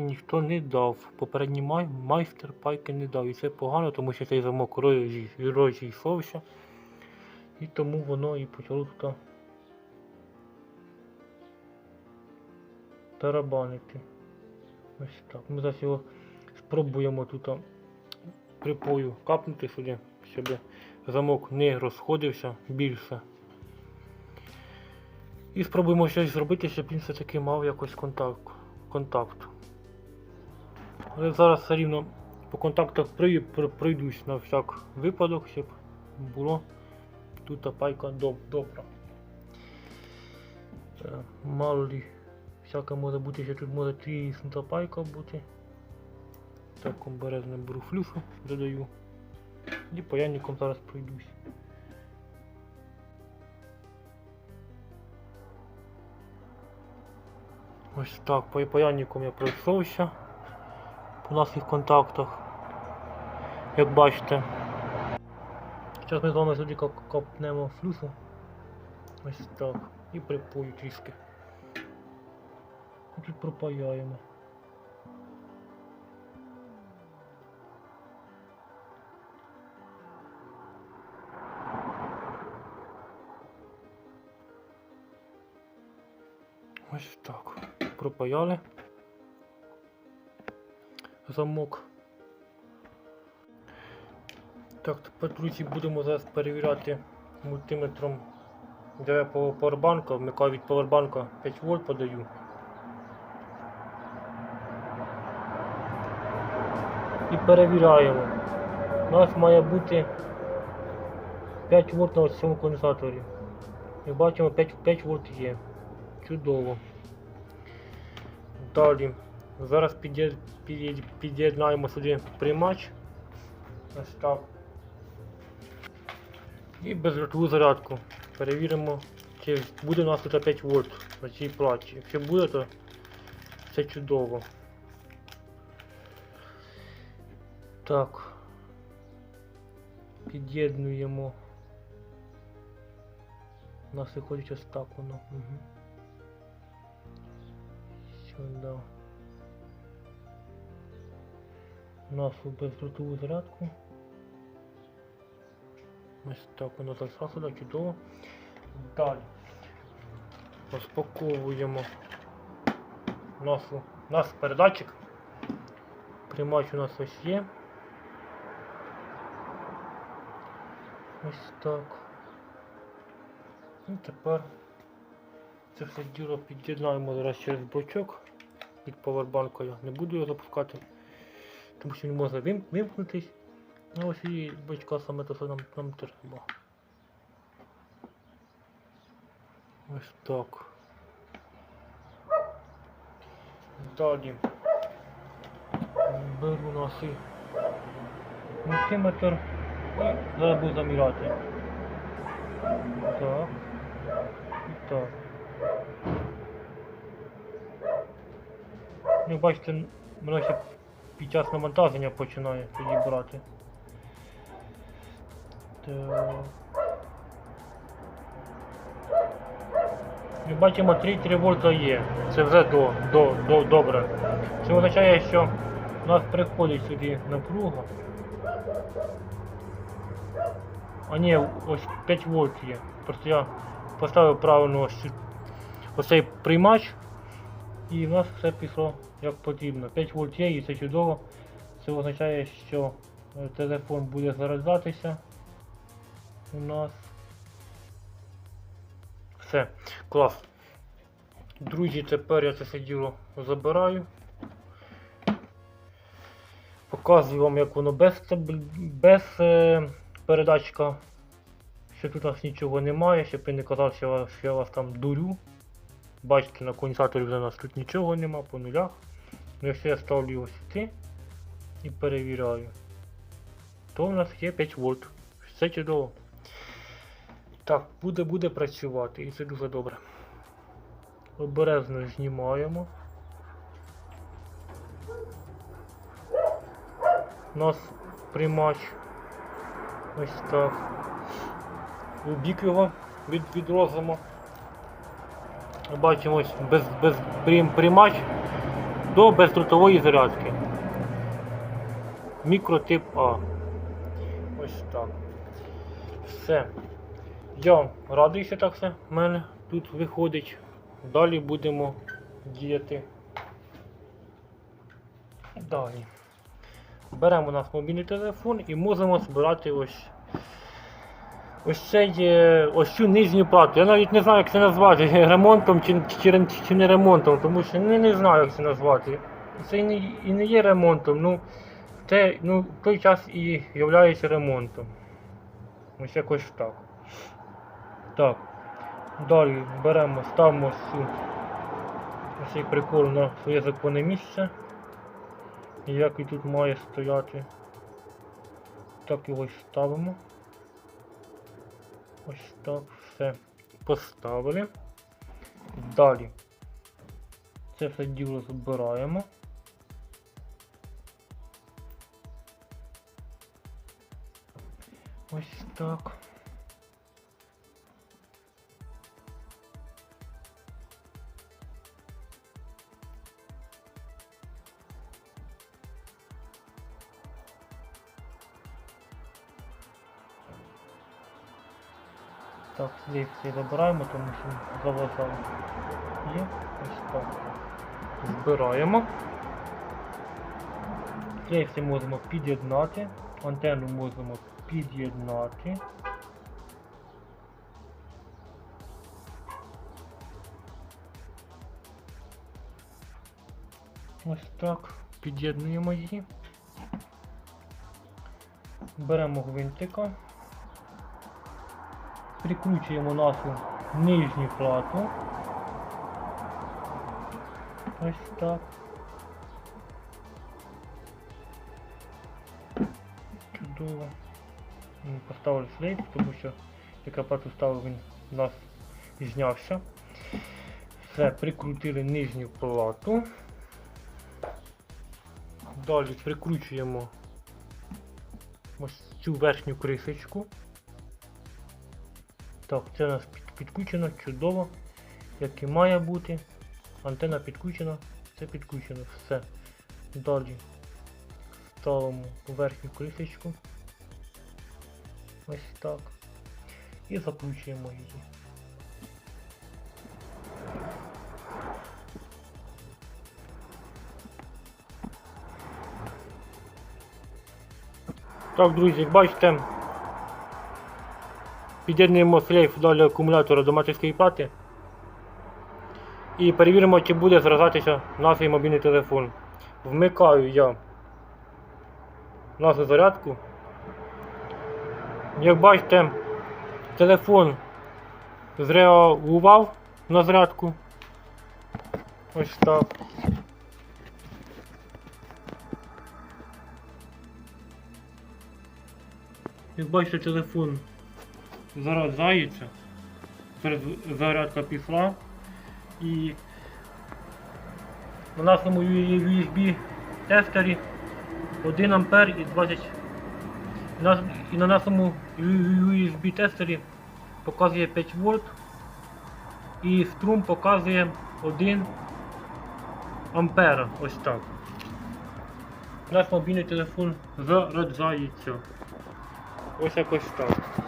ніхто не дав. Попередній май, майстер пайки не дав. І це погано, тому що цей замок розій- розійшовся. І тому воно і почало тут тарабанити. Ось так. Ми зараз його спробуємо тут припою капнути сюди, щоб замок не розходився більше. І спробуємо щось зробити, щоб він все-таки мав якось контакт. контакт. Але зараз все рівно по контактах при, при, пройдусь на всяк випадок, щоб було тут пайка доб, добра. Е, Мало лі, всяке може бути, що тут може тріснута пайка бути. Так, обережно беру флюшу, додаю. І паяльником зараз пройдусь. Ось так, по паяльником я пройшовся по наших контактах. Як бачите. Зараз ми з вами сюди капнемо флюсу. Ось так. І припою трішки. І тут пропаяємо. Ось так. Пропаяли. Замок. Так, тепер, друзі, будемо зараз перевіряти мультиметром, де повербанка, вмикаю від повербанка 5 вольт подаю. І перевіряємо. У нас має бути 5 вольт на цьому конденсаторі. І бачимо 5, 5 вольт є. Чудово. Далі. Зараз під'єд- під'єд- під'єднаємо сюди приймач. Ось так. І бездротову зарядку. Перевіримо, чи буде у нас тут 5 вольт на цій платі. Якщо буде, то це чудово. Так. Під'єднуємо. У нас виходить ось так воно. Угу. Сюди. Нашу бездротову зарядку. Ось так воно сюди, чудово. Далі. Розпаковуємо нашу, наш передатчик. Приймач у нас ось є. Ось так. І тепер це все діло під'єднаємо зараз через блочок від повербанка. Я не буду його запускати, тому що він може вим- вимкнутись. Ну ось і бачка саме те, що нам, нам треба. Ось так. Далі. Беру наш мультиметр і зараз буду заміряти. Так. І так. Як бачите, воно ще під час навантаження починає тоді брати. Так. Ми бачимо 3-3 вольта є. Це вже до, до, до, добре. Це означає, що у нас приходить сюди напруга. А ні, ось 5 вольт є. Просто я поставив правильно ось цей приймач. І в нас все пішло як потрібно. 5 вольт є і це чудово. Це означає, що е, телефон буде заряджатися у нас. Все, клас. Друзі, тепер я це все діло забираю. Показую вам, як воно без, без е, передатчика. Що тут у нас нічого немає, щоб я не казав, що я, вас- що я вас там дурю. Бачите, на конденсаторі вже у нас тут нічого нема по нулях. Якщо я ставлю його сюди і перевіряю, то у нас є 5 вольт. Все чудово. Так, буде буде працювати і це дуже добре. Обережно знімаємо. У нас приймач. Ось так. У бік його від, відрозимо. Бачимо ось без, без прийм, приймач. До бездротової зарядки. Мікротип А. Ось так. Все. Я радий, що так все в мене тут виходить. Далі будемо діяти. Далі. Беремо у нас мобільний телефон і можемо збирати ось ось цей, е, ось цю нижню плату. Я навіть не знаю, як це назвати, ремонтом чи, чи, чи не ремонтом, тому що не, не знаю, як це назвати. Це і не, і не є ремонтом, ну це ну, той час і є ремонтом. Ось якось так. Так. Далі беремо, ставимо цей прикол на своє законне місце. Як і тут має стояти. Так його ставимо. Ось так все поставили. Далі це все діло збираємо. Ось так. Слід цей забираємо, тому що заважав. Є, ось так. Збираємо. Цей можемо під'єднати. Антенну можемо під'єднати. Ось так. Під'єднуємо її. Беремо гвинтика. Прикручуємо нашу нижню плату. Ось так. Чудово. Поставили слейд, тому що яка плату ставив він у нас знявся. Все, прикрутили нижню плату. Далі прикручуємо ось цю верхню крисочку. Так, це у нас підключено чудово, як і має бути. Антенна підключена, це підключено, все. Далі ставимо верхню крисочку. Ось так. І закручуємо її. Так, друзі, бачите, під'єднуємо шлейф далі акумулятора до матерської плати і перевіримо, чи буде зразатися наш мобільний телефон. Вмикаю я нашу зарядку. Як бачите, телефон зреагував на зарядку. Ось так. Як бачите, телефон Зараз зарядка пішла. І на нашому USB тестері 1 ампер і 20. І на нашому USB тестері показує 5 вольт і струм показує 1 ампера. Ось так. Наш мобільний телефон заряджається. Ось якось так.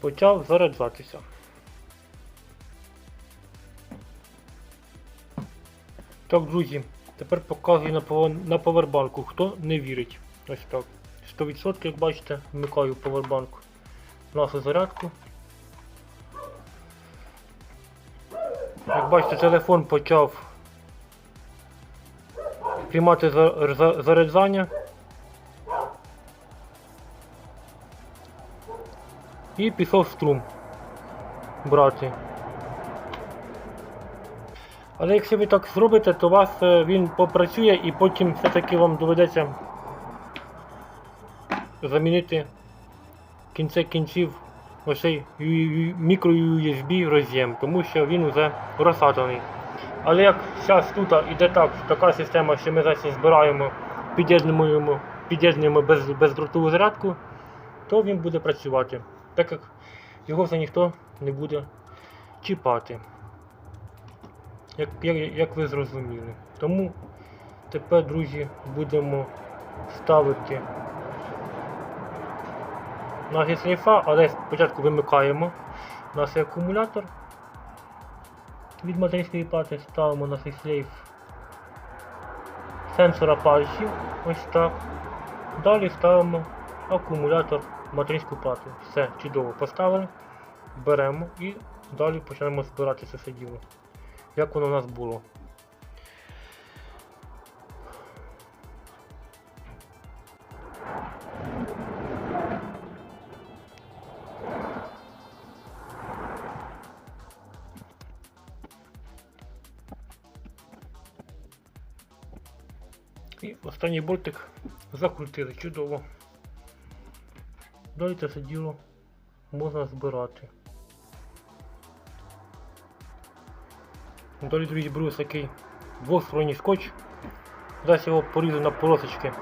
Почав заряджатися. Так, друзі, тепер показую на, повербанку, хто не вірить. Ось так. 100%, як бачите, вмикаю повербанк нашу зарядку. Як бачите, телефон почав приймати за- за- заряджання. І пішов струм брати. Але якщо ви так зробите, то вас е, він попрацює і потім все-таки вам доведеться замінити в кінці кінців ось мікро USB роз'єм, тому що він вже розсаджений. Але як зараз тут іде так, така система, що ми зараз збираємо, під'єднуємо, під'єднуємо без, бездротову зарядку, то він буде працювати, так як його вже ніхто не буде чіпати. як, як, ви зрозуміли. Тому тепер, друзі, будемо ставити наші сейфа, але спочатку вимикаємо наш акумулятор від материнської плати, ставимо на цей слейф сенсора пальців, ось так. Далі ставимо акумулятор в материнську плату. Все, чудово поставили. Беремо і далі почнемо збирати це все діло. Як воно у нас було. І останній болтик закрутили чудово. Далі це діло можна збирати. Далі, друзі, беру такий двосторонній скотч. Зараз його порізу на полосочки.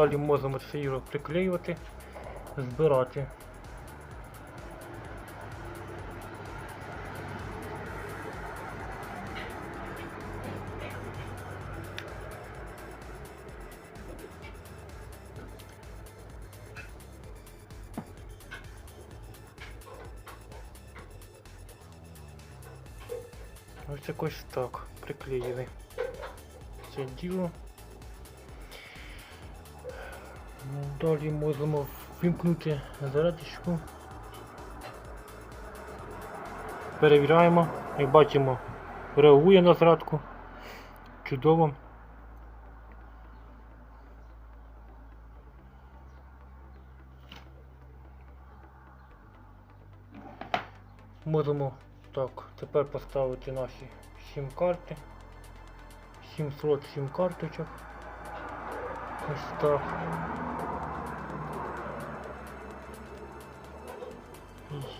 Далі можемо це його приклеювати, збирати. Ось якось так приклеїли це діло. Далі можемо вимкнути зарядочку. Перевіряємо, як бачимо, реагує на зарядку. Чудово. Можемо так, тепер поставити наші сім-карти. 7 слот, 7 карточок. Ось так.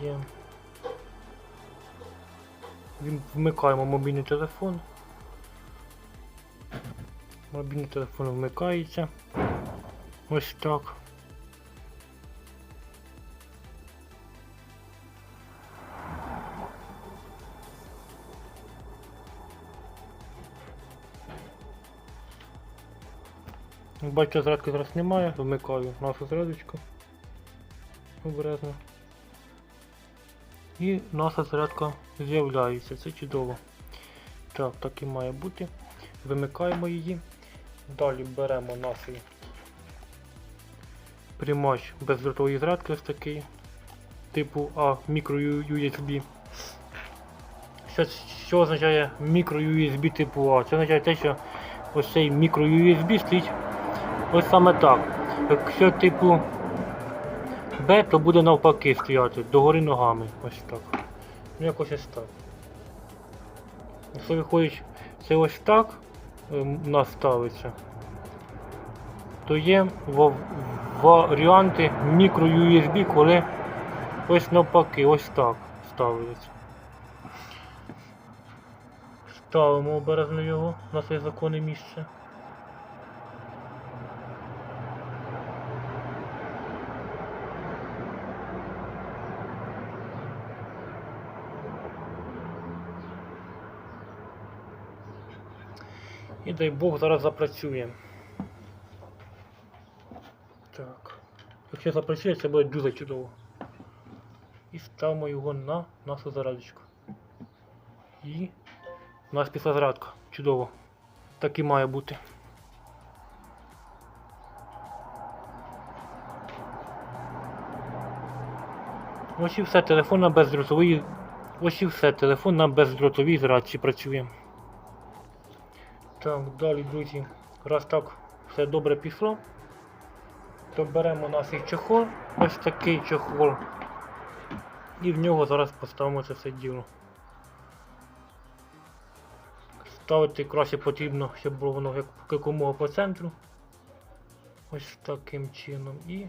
Є. Вмикаємо мобільний телефон. Мобільний телефон вмикається. Ось так. Бачу, зарядки зараз немає, вмикаю нашу зарядочку. Обережно. І наша зарядка з'являється, це чудово. Так, так і має бути. Вимикаємо її. Далі беремо наш приймач бездротової зарядки ось такий. Типу А мікро USB. Що, що означає мікро USB типу А? Це означає те, що ось цей мікро USB стоїть Ось саме так. Якщо типу Б, то буде навпаки стояти, догори ногами. Ось так. Ну якось ось так. Якщо виходить це ось так ем, у ставиться, то є варіанти мікро USB, коли ось навпаки, ось так ставиться. Ставимо обережно його на своє законне місце. І дай Бог зараз запрацює. Так. Якщо запрацює, це буде дуже чудово. І ставимо його на нашу зарядочку. І у нас після зарядка. Чудово. Так і має бути. Ось і все, телефон на бездротовій. Ось і все, телефон на бездротовій зарядці працює. Так, далі, друзі, раз так все добре пішло, то беремо наш чохол, ось такий чохол, і в нього зараз поставимо це все діло. ставити краще потрібно, щоб було воно як якомога по центру. Ось таким чином. І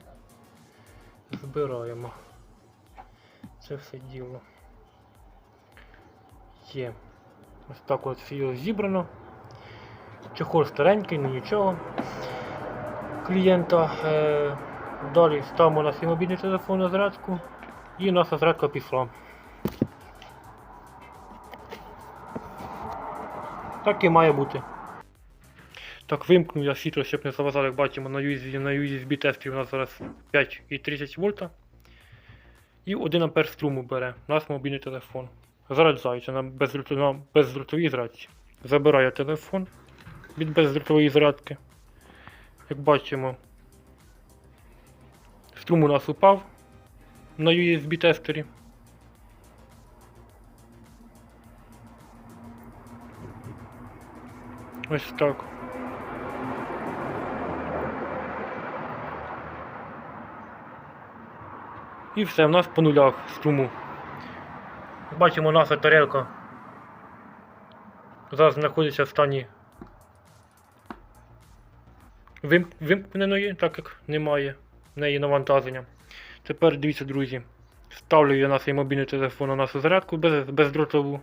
збираємо це все діло. Є. Ось так от все зібрано. Чохол старенький, ну нічого. Клієнта. Е, далі ставимо на свій мобільний телефон на зарядку. І у нас зарядка пішла. Так і має бути. Так, вимкнув я світло, щоб не заважало, як бачимо, на USB, на USB тесті у нас зараз 5,30 вольта. І 1 ампер струму бере наш мобільний телефон. Заряджається на, бездротовій зарядці. Забирає телефон від бездротової зарядки. Як бачимо, струм у нас упав на USB тестері. Ось так. І все, в нас по нулях струму. Бачимо, наша тарелка зараз знаходиться в стані вимкненої, так як немає в неї навантаження. Тепер дивіться, друзі. Ставлю я на свій мобільний телефон на нашу зарядку без, бездротову.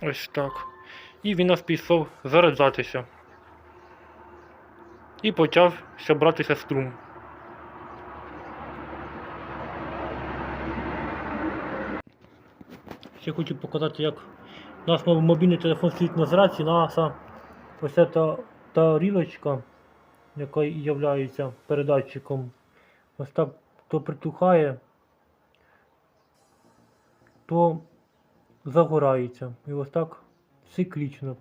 Ось так. І він нас пішов заряджатися. І почав ще братися струм. Ще хочу показати, як наш мобільний телефон стоїть на зарядці, наша ось ця тарілочка, яка є передатчиком. Ось так то притухає, то загорається. І ось так циклічно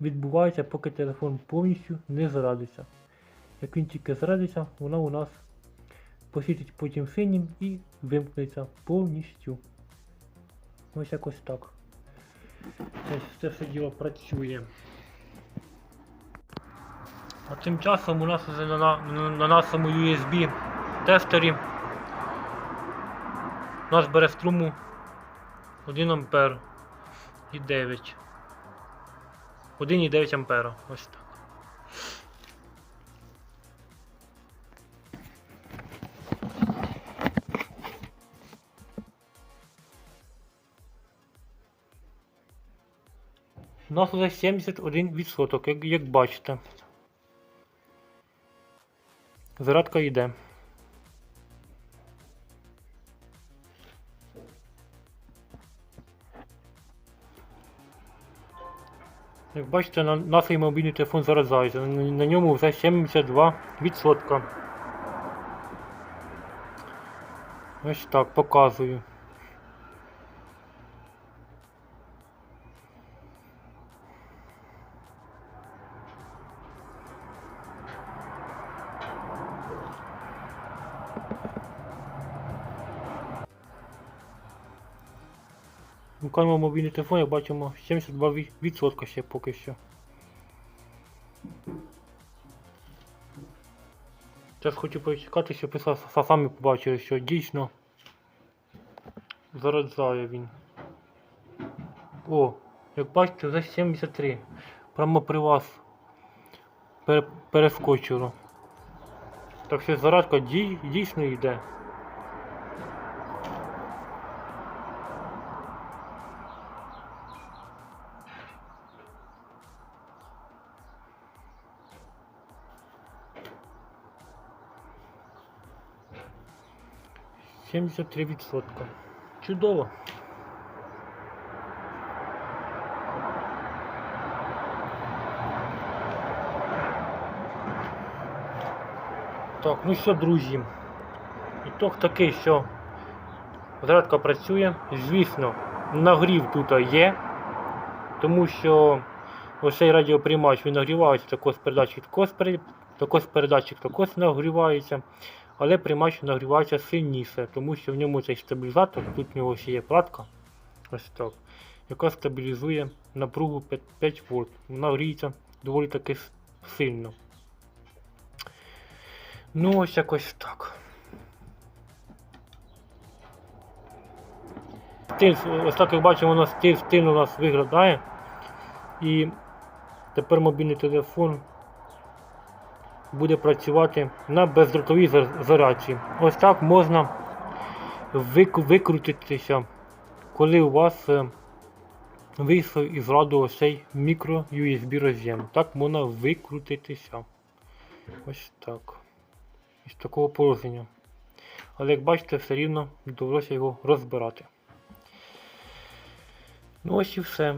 відбувається, поки телефон повністю не зарадиться. Як він тільки зарадиться, вона у нас посвітить потім синім і вимкнеться повністю. Ось якось так. Це, це все діло працює. А тим часом у нас вже на, на, на нашому USB тестері у нас бере струму 1 ампер і 9. 1,9 ампера. Ось так. Нас вже 71%, як, як бачите. Зарядка йде. Як бачите, на, наш мобільний телефон заряджається. На, на ньому вже 72%. Ось так, показую. Вмикаємо мобільний телефон, як бачимо 72% ще поки що. Зараз хочу почекати, щоб самі побачили, що дійсно заряджає він. О, як бачите, вже 73. Прямо при вас пере- перескочило. Так що зарядка дій- дійсно йде. Сімдесят три відсотка. Чудово. Так, ну що, друзі. Ітог такий, що зарядка працює. Звісно, нагрів тут є, тому що ось цей радіоприймач він нагрівається, також передатчик також, пере- також передатчик також нагрівається, але приймач нагрівається сильніше, тому що в ньому цей стабілізатор, тут в нього ще є платка, ось так, яка стабілізує напругу 5, 5 вольт. Вона гріється доволі таки сильно. Ну, ось якось так. стиль, ось так як бачимо, воно стиль, стильно у нас виглядає. І тепер мобільний телефон буде працювати на бездротовій зар- зарядці. Ось так можна викрутитися, коли у вас е, вийшов із ладу ось цей мікро USB роз'єм. Так можна викрутитися. Ось так. Із такого положення. Але як бачите, все рівно довелося його розбирати. Ну ось і все.